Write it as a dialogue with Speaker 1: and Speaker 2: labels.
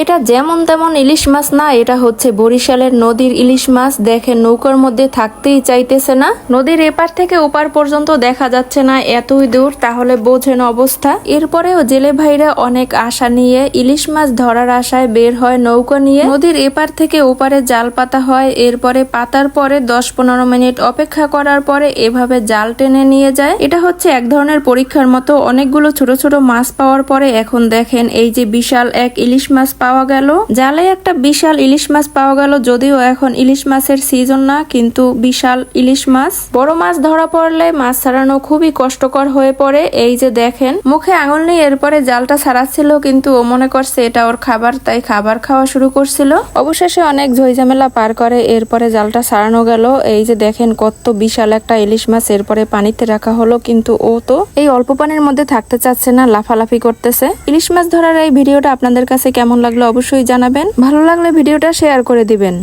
Speaker 1: এটা যেমন তেমন ইলিশ মাছ না, এটা হচ্ছে বরিশালের নদীর ইলিশ মাছ। দেখেন, নৌকার মধ্যে থাকতেই চাইতেছে না। নদীর এপার থেকে ওপার পর্যন্ত দেখা যাচ্ছে না, এতই দূর, তাহলে বোঝেন অবস্থা। এরপরেও জেলে ভাইরা অনেক আশা নিয়ে ইলিশ মাছ ধরার আশায় বের হয় নৌকা নিয়ে। নদীর এপার থেকে ওপারে জাল পাতা হয়, এরপরে পাতার পরে দশ পনেরো মিনিট অপেক্ষা করার পরে এভাবে জাল টেনে নিয়ে যায়। এটা হচ্ছে এক ধরনের পরীক্ষার মতো। অনেকগুলো ছোট ছোট মাছ পাওয়ার পরে এখন দেখেন এই যে বিশাল এক ইলিশ মাছ পাওয়া গেল। জালে একটা বিশাল ইলিশ মাছ পাওয়া গেল, যদিও এখন ইলিশ মাছের সিজন না, কিন্তু বিশাল ইলিশ মাছ। বড় মাছ ধরা পড়লে মাছ ছাড়ানো খুবই কষ্টকর হয়ে পড়ে। এই যে দেখেন, মুখে আঙুল নিয়ে এরপরে জালটা ছাড়াচ্ছিল, কিন্তু ও মনে করছে এটা ওর খাবার, তাই খাবার খাওয়া শুরু করছিল। অবশেষে অনেক ঝইঝামেলা পার করে, এরপরে জালটা ছাড়ানো গেল। এই যে দেখেন, কত বিশাল একটা ইলিশ মাছ, এরপরে পানিতে রাখা হলো, কিন্তু ও তো এই অল্প পানির মধ্যে থাকতে চাচ্ছে না, লাফালাফি করতেছে। ইলিশ মাছ ধরার এই ভিডিওটা আপনাদের কাছে কেমন লাগল অবশ্যই জানাবেন। ভালো লাগলে ভিডিওটা শেয়ার করে দিবেন।